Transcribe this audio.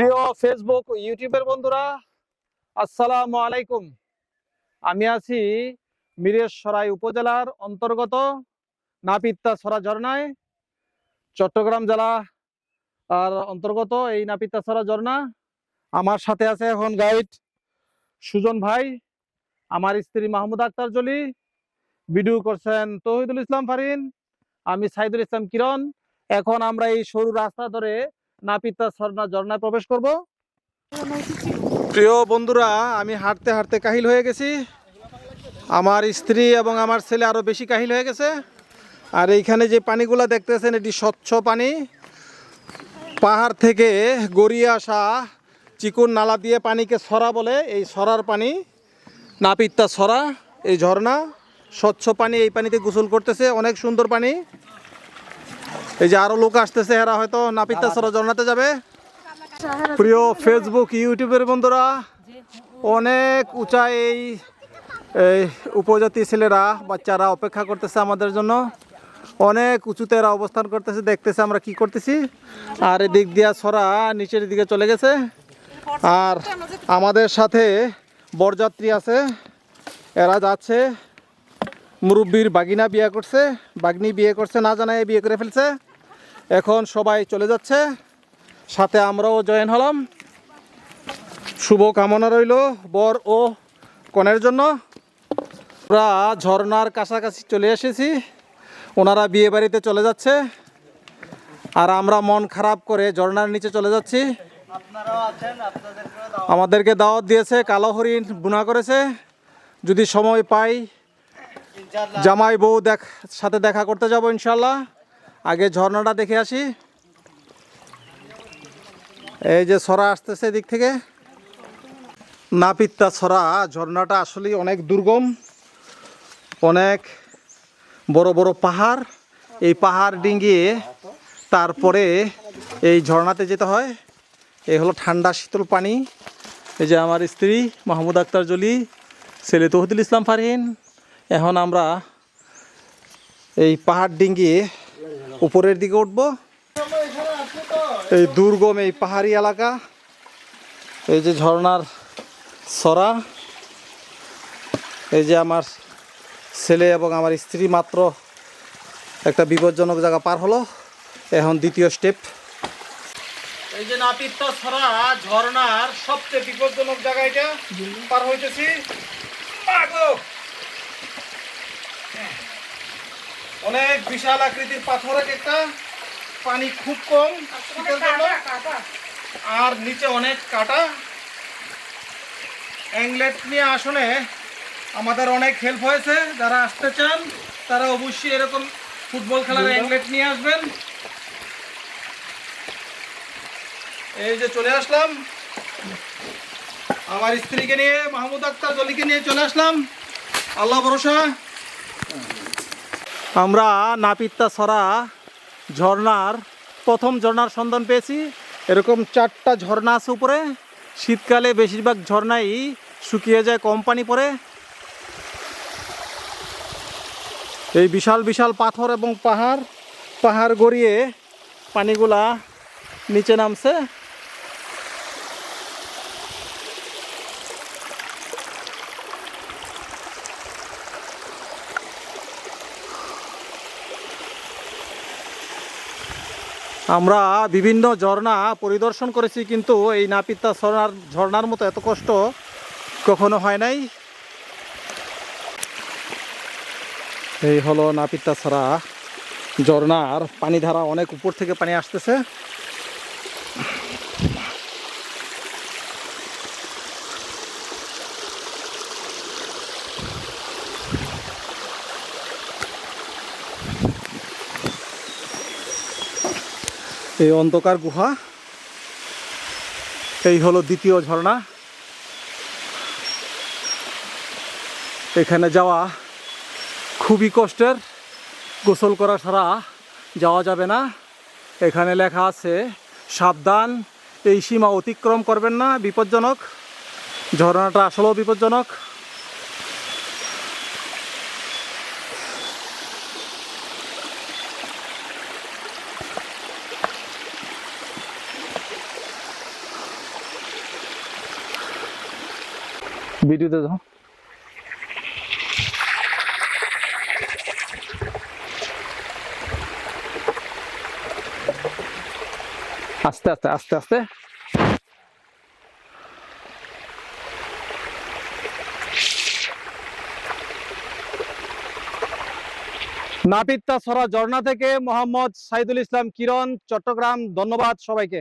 প্রিয় ফেসবুক ইউটিউবের বন্ধুরা, আসসালামু আলাইকুম। আমি আছি মিরেশসরাই উপজেলার অন্তর্গত নাপিত্তা সরা ঝর্ণায়, চট্টগ্রাম জেলা, আর অন্তর্গত এই নাপিত্তা সরা ঝর্ণা। আমার সাথে আছে এখন গাইড সুজন ভাই, আমার স্ত্রী মাহমুদ আক্তার জলি ভিডিও করছেন তহিদুল ইসলাম ফারিন, আমি সাইদুল ইসলাম কিরণ। এখন আমরা এই সরু রাস্তা ধরে নাপিতা ঝর্ণা ঝর্ণায় প্রবেশ করব। প্রিয় বন্ধুরা, আমি হাঁটতে হাঁটতে কাহিল হয়ে গেছি। আমার স্ত্রী এবং আমার ছেলে আরও বেশি কাহিল হয়ে গেছে। আর এইখানে যে পানিগুলা দেখতেছেন, এটি স্বচ্ছ পানি। পাহাড় থেকে গড়িয়ে আসা চিকুন নালা দিয়ে পানিকে সরা বলে এই সরার পানি নাপিত্তা সরা, এই ঝর্ণা। স্বচ্ছ পানি এই পানিতে গোসল করতেছে, অনেক সুন্দর পানি। এই যে আরও লোক আসতেছে এরা হয়তো নাপিতা সরা ঝর্ণাতে যাবে। প্রিয় ফেসবুক ইউটিউবের বন্ধুরা অনেক উঁচা এই উপজাতি ছেলেরা বাচ্চারা অপেক্ষা করতেছে আমাদের জন্য। অনেক উঁচুতে এরা অবস্থান করতেছে দেখতেছে আমরা কি করতেছি। আর এদিক দিয়া ছড়া নিচের দিকে চলে গেছে। আর আমাদের সাথে বরযাত্রী আছে। এরা যাচ্ছে। মুরব্বীর বাগিনা বিয়ে করছে। বাগনি বিয়ে করছে না জানায় বিয়ে করে ফেলছে। এখন সবাই চলে যাচ্ছে। সাথে আমরাও জয়েন হলাম। শুভ কামনা রইল বর ও কনের জন্য। আমরা ঝর্নার কাছাকাছি চলে এসেছি। ওনারা বিয়ে বাড়িতে চলে যাচ্ছে। আর আমরা মন খারাপ করে ঝর্নার নিচে চলে যাচ্ছি। আমাদেরকে দাওয়াত দিয়েছে, কালো হরিণ বুনা করেছে। যদি সময় পাই, জামাই বউ দেখ সাথে দেখা করতে যাব ইনশাল্লাহ আগে ঝর্ণাটা দেখে আসি। এই যে ছড়া আসতেছে এদিক থেকে। নাপিত্তা ছড়া, ঝর্ণাটা আসলে অনেক দুর্গম, অনেক বড় বড় পাহাড়। এই পাহাড় ডিঙ্গিয়ে তারপরে এই ঝর্ণাতে যেতে হয়। এই হলো ঠান্ডা শীতল পানি। এই যে আমার স্ত্রী মাহমুদ আক্তার জলি, ছেলে তহিদুল ইসলাম ফারহিন। এখন আমরা এই পাহাড় ডিঙ্গিয়ে উপরের দিকে উঠব। এই দুর্গম এই পাহাড়ি এলাকা, এই যে ঝর্ণার সরা, এই যে আমার ছেলে এবং আমার স্ত্রী মাত্র একটা বিপজ্জনক জায়গা পার হলো। এখন দ্বিতীয় স্টেপ এই যে নাপিত্তা সরা, ঝর্ণার সবচেয়ে বিপজ্জনক জায়গা এটা, পার হইতেছি আগো অনেক বিশাল আকৃতির পাথরের একটা পানি খুব কম আর নিচে অনেক কাটা। অ্যাংলেট নিয়ে আসনে আমাদের অনেক হেল্প হয়েছে। যারা আসতে চান তারা অবশ্যই এরকম ফুটবল খেলার অ্যাংলেট নিয়ে আসবেন। এই যে চলে আসলাম। আমার স্ত্রীকে নিয়ে মাহমুদ আক্তার জলিকে নিয়ে চলে আসলাম। আল্লাহ ভরসা। আমরা নাপিত্তা সরা ঝর্ণার, প্রথম ঝর্ণার সন্ধান পেয়েছি। এরকম চারটা ঝর্ণা আছে উপরে। শীতকালে বেশিরভাগ ঝর্ণাই শুকিয়ে যায় কম পানি পড়ে এই বিশাল বিশাল পাথর এবং পাহাড় পাহাড় গড়িয়ে পানিগুলা নিচে নামছে। আমরা বিভিন্ন ঝর্ণা পরিদর্শন করেছি, কিন্তু এই নাপিতা ঝর্ণার ঝর্ণার মতো এত কষ্ট কখনো হয় নাই। এই হলো নাপিতা ছড়া ঝর্ণার পানি ধারা অনেক উপর থেকে পানি আসতেছে। এই অন্ধকার গুহা। এই হলো দ্বিতীয় ঝর্ণা। এখানে যাওয়া খুবই কষ্টের। গোসল করা ছাড়া যাওয়া যাবে না। এখানে লেখা আছে, সাবধান, এই সীমা অতিক্রম করবেন না, বিপজ্জনক। ঝর্ণাটা আসলেও বিপজ্জনক। ভিডিওতে যাও। আস্তে আস্তে আস্তে আস্তে। নাপিত্তা ছড়া ঝর্ণা থেকে মোহাম্মদ সাইদুল ইসলাম কিরণ, চট্টগ্রাম, ধন্যবাদ সবাইকে।